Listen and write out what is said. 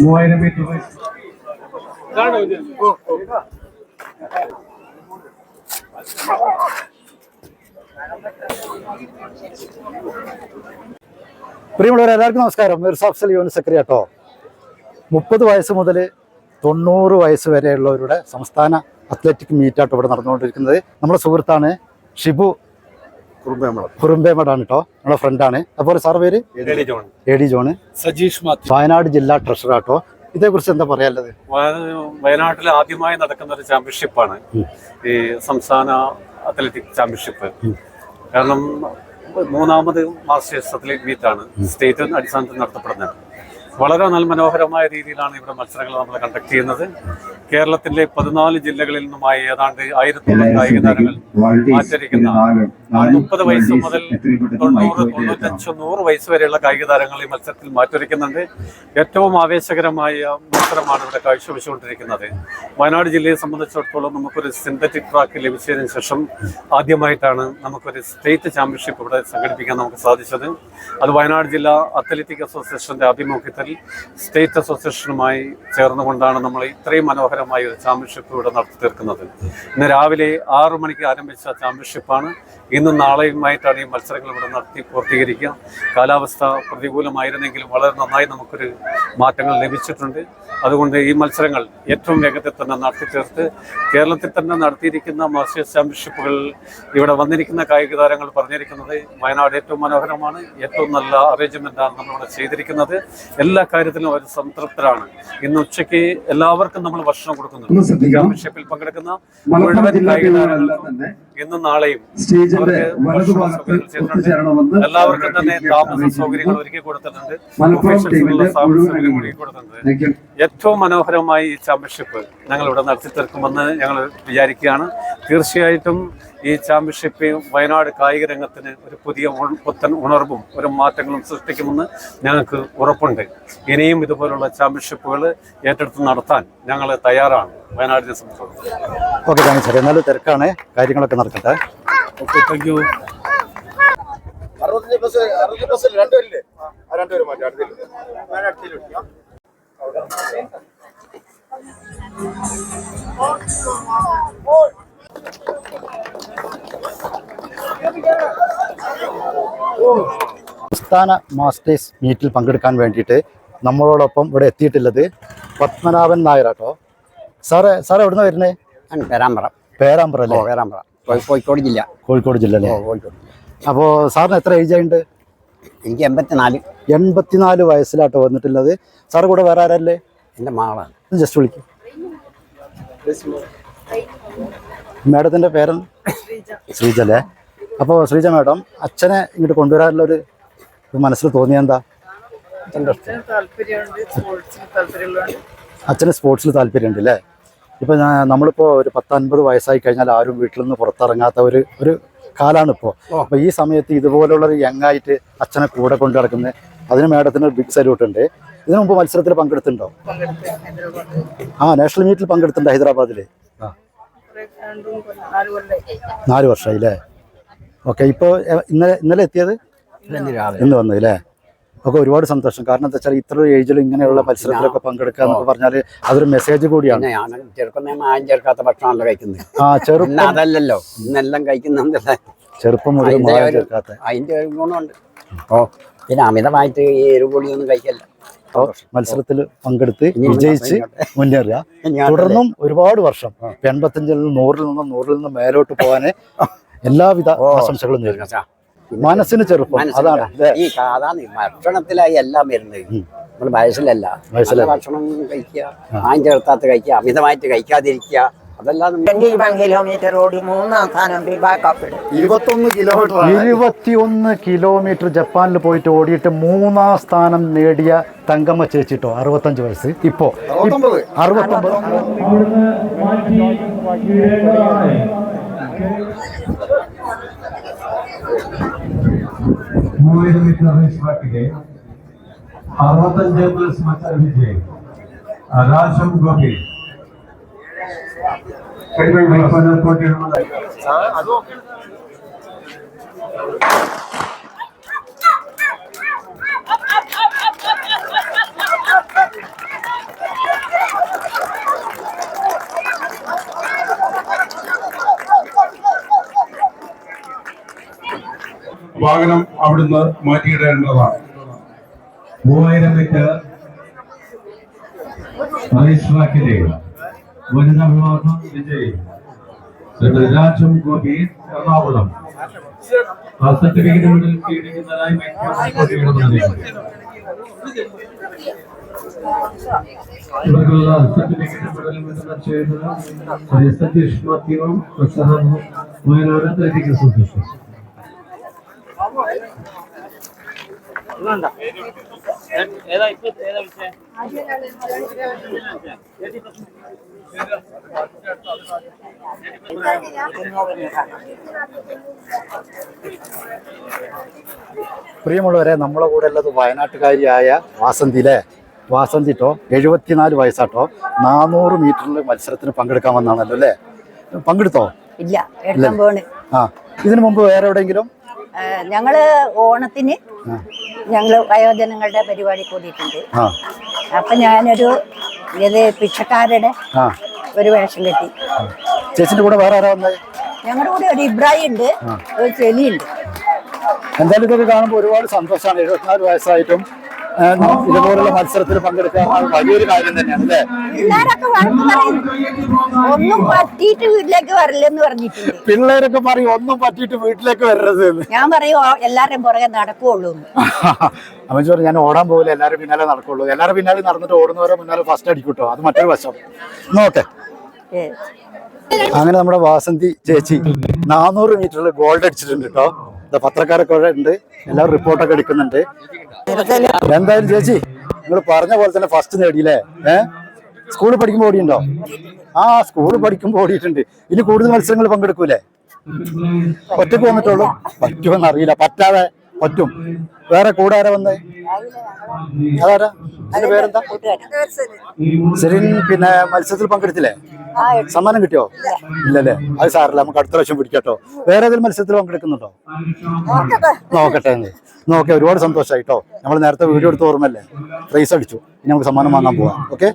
മൂവായിരം metre raise പ്രിയമുള്ളവരെ എല്ലാവർക്കും നമസ്കാരം. മിർസാഫ്സൽ യൂണിറ്റ് സെക്രട്ടറി കേട്ടോ മുപ്പത് വയസ്സ് മുതൽ തൊണ്ണൂറ് വയസ്സ് വരെയുള്ളവരുടെ സംസ്ഥാന അത്ലറ്റിക് മീറ്റാട്ടോ ഇവിടെ നടന്നുകൊണ്ടിരിക്കുന്നത്. നമ്മുടെ സുഹൃത്താണ് ഷിബു കുറുമ്പേമടാണ് കേട്ടോ നമ്മുടെ ഫ്രണ്ടാണ് അപ്പോൾ സാർ പേര്? A D John. Sajeesh Mathew. Wayanad ജില്ലാ ട്രഷറർ ആട്ടോ. ഇതേക്കുറിച്ച് എന്താ പറയാനുള്ളത്? വയനാട്ടിൽ ആദ്യമായി നടക്കുന്ന ഒരു ചാമ്പ്യൻഷിപ്പാണ് ഈ സംസ്ഥാന അത്ലറ്റിക് ചാമ്പ്യൻഷിപ്പ്. കാരണം മൂന്നാമത് മാസ്റ്റേഴ്സ് അത്ലറ്റിക് മീറ്റാണ് സ്റ്റേറ്റ് അടിസ്ഥാനത്തിൽ നടത്തപ്പെടുന്നത്. വളരെ നല്ല മനോഹരമായ രീതിയിലാണ് ഇവിടെ മത്സരങ്ങൾ നമ്മൾ കണ്ടക്ട് ചെയ്യുന്നത്. കേരളത്തിന്റെ പതിനാല് ജില്ലകളിൽ നിന്നുമായി ഏതാണ്ട് ആയിരത്തോളം കായിക താരങ്ങൾ മാറ്റിരിക്കുന്ന മുപ്പത് വയസ്സ് മുതൽ തൊണ്ണൂറ് തൊണ്ണൂറ്റഞ്ച് നൂറ് വയസ്സ് വരെയുള്ള കായിക താരങ്ങൾ ഈ മത്സരത്തിൽ മാറ്റുരയ്ക്കുന്നുണ്ട്. ഏറ്റവും ആവേശകരമായ മത്സരമാണ് ഇവിടെ കാഴ്ചവെച്ചുകൊണ്ടിരിക്കുന്നത്. വയനാട് ജില്ലയെ സംബന്ധിച്ചിടത്തോളം നമുക്കൊരു സിന്തറ്റിക് ട്രാക്ക് ലഭിച്ചതിന് ശേഷം ആദ്യമായിട്ടാണ് നമുക്കൊരു സ്റ്റേറ്റ് ചാമ്പ്യൻഷിപ്പ് ഇവിടെ സംഘടിപ്പിക്കാൻ നമുക്ക് സാധിച്ചത്. അത് വയനാട് ജില്ലാ അത്ലറ്റിക് അസോസിയേഷന്റെ ആഭിമുഖ്യത്തിൽ സ്റ്റേറ്റ് അസോസിയേഷനുമായി ചേർന്നുകൊണ്ടാണ് നമ്മൾ ഇത്രയും മനോഹരമായ ഒരു ചാമ്പ്യൻഷിപ്പ് ഇവിടെ നടത്തി തീർക്കുന്നത് ഇന്ന് രാവിലെ ആറു മണിക്ക് ആരംഭിച്ച ചാമ്പ്യൻഷിപ്പാണ് ഇന്നും നാളെയുമായിട്ടാണ് ഈ മത്സരങ്ങൾ ഇവിടെ നടത്തി പൂർത്തീകരിക്കുക കാലാവസ്ഥ പ്രതികൂലമായിരുന്നെങ്കിലും വളരെ നന്നായി നമുക്കൊരു മാറ്റങ്ങൾ ലഭിച്ചിട്ടുണ്ട്. അതുകൊണ്ട് ഈ മത്സരങ്ങൾ ഏറ്റവും വേഗത്തിൽ തന്നെ നടത്തി തീർത്ത് കേരളത്തിൽ തന്നെ നടത്തിയിരിക്കുന്ന മാസ്റ്റേഴ്സ് ചാമ്പ്യൻഷിപ്പുകൾ ഇവിടെ വന്നിരിക്കുന്ന കായിക താരങ്ങൾ പറഞ്ഞിരിക്കുന്നത് വയനാട് ഏറ്റവും മനോഹരമാണ് ഏറ്റവും നല്ല അറേഞ്ച്മെന്റാണ് നമ്മളിവിടെ ചെയ്തിരിക്കുന്നത്. എല്ലാ കാര്യത്തിലും അവർ സംതൃപ്തരാണ്. ഇന്ന് ഉച്ചയ്ക്ക് എല്ലാവർക്കും നമ്മൾ ഭക്ഷണം കൊടുക്കുന്നു കൊടുക്കുന്നുണ്ട് ചാമ്പ്യൻഷിപ്പിൽ പങ്കെടുക്കുന്ന മുഴുവൻ കായിക താരങ്ങൾക്കും തന്നെ ഇന്നും നാളെയും എല്ലാവർക്കും തന്നെ താമസ. സൗകര്യങ്ങൾ കൊടുത്തിട്ടുണ്ട്. ഒരുക്കി കൊടുത്തിട്ടുണ്ട്. ഏറ്റവും മനോഹരമായി ഈ ചാമ്പ്യൻഷിപ്പ് ഞങ്ങൾ ഇവിടെ നടത്തി തീർക്കുമെന്ന് ഞങ്ങൾ വിചാരിക്കുകയാണ്. തീർച്ചയായിട്ടും ഈ ചാമ്പ്യൻഷിപ്പ് വയനാട് കായിക രംഗത്തിന് ഒരു പുതിയ പുത്തൻ ഉണർവും ഒരു മാറ്റങ്ങളും സൃഷ്ടിക്കുമെന്ന് ഞങ്ങൾക്ക് ഉറപ്പുണ്ട്. ഇനിയും ഇതുപോലുള്ള ചാമ്പ്യൻഷിപ്പുകൾ ഏറ്റെടുത്ത് നടത്താൻ ഞങ്ങൾ തയ്യാറാണ് വയനാടിനെ സംബന്ധിച്ചിടത്തോളം ഓക്കെ താങ്ക്സ് സാർ എന്നാലും തിരക്കാണ്. കാര്യങ്ങളൊക്കെ നടക്കട്ടെ. ഓക്കെ താങ്ക് യു അറുപത്തഞ്ച് ബസ് അറുപത്തഞ്ച് ബസ്സിൽ രണ്ടുപേരില്ലേ രണ്ടുപേരും മാറ്റി അടുത്തില്ല ഞാൻ സംസ്ഥാന മാസ്റ്റേഴ്സ് മീറ്റിൽ പങ്കെടുക്കാൻ വേണ്ടിയിട്ട് നമ്മളോടൊപ്പം ഇവിടെ എത്തിയിട്ടുള്ളത് പത്മനാഭൻ നായരാട്ടോ സാറേ സാറേ എവിടുന്ന വരുന്നത് ഞാൻ പേരാമ്പ്ര. പേരാമ്പ്ര അല്ലേ? പേരാമ്പ്ര. കോഴിക്കോട് ജില്ല. കോഴിക്കോട് ജില്ല അല്ലേ? ഓ കോഴിക്കോട് അപ്പോൾ സാറിന് എത്ര ഏജ് ആയിട്ടുണ്ട് എനിക്ക് എൺപത്തിനാല്. എൺപത്തിനാല് വയസ്സിലാട്ടോ വന്നിട്ടുള്ളത്. സാറ് കൂടെ വേറെ ആരല്ലേ? എന്റെ മാളാണ്. ജസ്റ്റ് വിളിക്കും. മാഡത്തിന്റെ പേരാണ് ശ്രീജ. അല്ലേ? അപ്പോൾ ശ്രീജ മാഡം അച്ഛനെ ഇങ്ങോട്ട് കൊണ്ടുവരാനുള്ള ഒരു മനസ്സിൽ തോന്നിയ എന്താ? അച്ഛന് സ്പോർട്സിൽ താല്പര്യമുണ്ട് അല്ലേ ഇപ്പം ഞാൻ നമ്മളിപ്പോൾ ഒരു പത്തൻപത് വയസ്സായി കഴിഞ്ഞാൽ ആരും വീട്ടിൽ നിന്ന് പുറത്തിറങ്ങാത്ത ഒരു ഒരു കാലാണ് ഇപ്പോ അപ്പോൾ ഈ സമയത്ത് ഇതുപോലുള്ള ഒരു യങ് ആയിട്ട് അച്ഛനെ കൂടെ കൊണ്ടു നടക്കുന്ന അതിന് മാഡത്തിന് ഒരു ബിഗ് സല്യൂട്ട് ഉണ്ട്. ഇതിനു മുമ്പ് മത്സരത്തിൽ പങ്കെടുത്തിട്ടുണ്ടോ? ആ നാഷണൽ മീറ്റിൽ പങ്കെടുത്തിട്ടുണ്ട് ഹൈദരാബാദിൽ ആ. നാല് വർഷമായില്ലേ നാല് വർഷമായി അല്ലേ ഓക്കെ ഇപ്പോൾ ഇന്നലെ ഇന്നലെ എത്തിയത്? ഇന്ന് വന്നു അല്ലേ ഒക്കെ ഒരുപാട് സന്തോഷം. കാരണം എന്താ വെച്ചാൽ ഇത്ര ഏജിൽ ഇങ്ങനെയുള്ള മത്സരത്തിലൊക്കെ പങ്കെടുക്കുക എന്നൊക്കെ പറഞ്ഞാൽ അതൊരു മെസ്സേജ് കൂടിയാണ്. ചെറുപ്പം മായം ചേർക്കാത്ത ഭക്ഷണമല്ല കഴിക്കുന്നത്. ആ ചെറുപ്പം അതല്ലല്ലോ. ഇന്നെല്ലാം കഴിക്കുന്നുണ്ടല്ലേ ചെറുപ്പം മുതൽ മായം ചേർക്കാത്ത. അതിന്റെ ഒരു ഗുണമുണ്ട്. ഓ പിന്നെ അമിതമായിട്ട് ഈ എരിപൊളിയൊന്നും കഴിക്കല്ല. മത്സരത്തിൽ പങ്കെടുത്ത് വിജയിച്ച് മുന്നേറുക. തുടർന്നും ഒരുപാട് വർഷം എൺപത്തഞ്ചിൽ നിന്ന് നൂറിൽ നിന്നും നൂറിൽ നിന്നും മേലോട്ട് പോകാന് എല്ലാവിധ ആശംസകളും. പിന്നെ മനസ്സിന് ചെറുപ്പം. അതാണ്. ഈ അതാണ് ഭക്ഷണത്തിലായി എല്ലാം വരുന്നത്. നമ്മൾ വയസ്സിലല്ല വയസ്സിലെ ഭക്ഷണം കഴിക്കുക മായം ചേർത്താത്ത കഴിക്കുക അമിതമായിട്ട് കഴിക്കാതിരിക്കുക. കിലോമീറ്റർ ഓടി മൂന്നാം സ്ഥാനം ബാക്കപ്പ് ഇരുപത്തൊന്ന് കിലോമീറ്റർ ഇരുപത്തിയൊന്ന് കിലോമീറ്റർ ജപ്പാനിൽ പോയിട്ട് ഓടിയിട്ട് മൂന്നാം സ്ഥാനം നേടിയ തങ്കമ്മ ചേച്ചിട്ടോ അറുപത്തഞ്ച് വയസ്സ്. ഇപ്പോ അറുപത്തൊമ്പത്. അറുപത്തൊമ്പത് മൂവായിരം മീറ്റർ റേസ് ട്രാക്കിലെ അറുപത്തഞ്ച് പ്ലസ് മത്സര വിജയം രാജം ഗോപി വാഹനം അവിടുന്ന് മാറ്റിയിടേണ്ടതാണ്. മൂവായിരം metre ട്രാക്കിലെ Gopi Ernakulam. Certificate certificate Satheesh Mathew Prasad Wayanad athletic association പ്രിയമുള്ളവരെ നമ്മളെ കൂടെ ഉള്ളത് വയനാട്ടുകാരിയായ വാസന്തിയിലെ വാസന്തിട്ടോ എഴുപത്തിനാല് വയസ്സാട്ടോ. നാനൂറ് മീറ്ററിൽ മത്സരത്തിന് പങ്കെടുക്കാൻ വന്നാണല്ലോ അല്ലേ പങ്കെടുത്തോ? ഇല്ല ആ ഇതിനു മുമ്പ് വേറെ എവിടെയെങ്കിലും? ഞങ്ങൾ ഓണത്തിന് ഞങ്ങൾ വയോജനങ്ങളുടെ പരിപാടി കൂടിയിട്ടുണ്ട്. അപ്പൊ ഞാനൊരു ഇത് പിച്ചക്കാരുടെ ഒരു വേഷം കെട്ടി. ചേച്ചിന്റെ കൂടെ വേറെ ആരാ വന്നത് ഞങ്ങളുടെ കൂടെ ഒരു ഇബ്രാഹിം ഉണ്ട് ഒരു ചെലിയുണ്ട് എന്തായാലും ഇതൊക്കെ കാണുമ്പോൾ ഒരുപാട് സന്തോഷമാണ് എഴുപത്തിനാല് വയസ്സായിട്ടും ഇതുപോലുള്ള മത്സരത്തിൽ പങ്കെടുക്കാൻ വലിയൊരു കാര്യം തന്നെയാണ് അല്ലേ? പിള്ളേരൊക്കെ വഴക്ക് പറയും. ഒന്നും പറ്റിയിട്ട് വീട്ടിലേക്ക് വരില്ലെന്ന് പറഞ്ഞിട്ടുണ്ട്. പിള്ളേരൊക്കെ പറയും ഒന്നും പറ്റിയിട്ട് വീട്ടിലേക്ക് വരരുത് ഞാൻ പറയും "ഓ, എല്ലാവരുടെയും പുറകെ നടക്കുള്ളൂ അമ്മച്ചി പറഞ്ഞു ഞാൻ ഓടാൻ പോകില്ല എല്ലാവരും പിന്നാലെ നടക്കുള്ളൂ. എല്ലാവരും പിന്നാലെ നടന്നിട്ട് ഓടുന്നവരെ മുന്നാലെ ഫസ്റ്റ് അടിക്കൂട്ടോ അത് മറ്റൊരു വശം. നോക്കെ. അങ്ങനെ നമ്മുടെ വാസന്തി ചേച്ചി നാനൂറ് മീറ്ററിൽ ഗോൾഡ് അടിച്ചിട്ടുണ്ട് കേട്ടോ. പത്രക്കാരൊക്കെ ഇവിടെ ഉണ്ട്. എല്ലാവരും റിപ്പോർട്ടൊക്കെ എടുക്കുന്നുണ്ട്. എന്തായാലും ചേച്ചി നിങ്ങൾ പറഞ്ഞ പോലെ തന്നെ ഫസ്റ്റ് നേടിയില്ലേ ഏ? സ്കൂളിൽ പഠിക്കുമ്പോൾ ഓടിയുണ്ടോ ആ സ്കൂളിൽ പഠിക്കുമ്പോൾ ഓടിയിട്ടുണ്ട്. ഇനി കൂടുതൽ മത്സരങ്ങൾ പങ്കെടുക്കൂലേ? ഒറ്റയ്ക്ക് വന്നിട്ടുള്ളൂ? പറ്റുമെന്ന് അറിയില്ല. പറ്റാതെ പറ്റും. വേറെ കൂടെ ആരാ വന്നേ? അതാരാ? അതിന്റെ പേരെന്താ? സെറിൻ പിന്നെ മത്സരത്തിൽ പങ്കെടുത്തില്ലേ? സമ്മാനം കിട്ടിയോ? ഇല്ലല്ലേ. അത് സാറില്ല നമുക്ക് അടുത്ത പ്രാവശ്യം പിടിക്കട്ടോ. വേറെ ഏതെങ്കിലും മത്സരത്തിൽ പങ്കെടുക്കുന്നുണ്ടോ? നോക്കട്ടെ. നോക്കെ ഒരുപാട് സന്തോഷമായിട്ടോ നമ്മൾ നേരത്തെ വീഡിയോ എടുത്ത് ഓർമ്മല്ലേ പ്രൈസ് അടിച്ചു. ഇനി നമുക്ക് സമ്മാനം വാങ്ങാൻ പോവാം. ഓക്കെ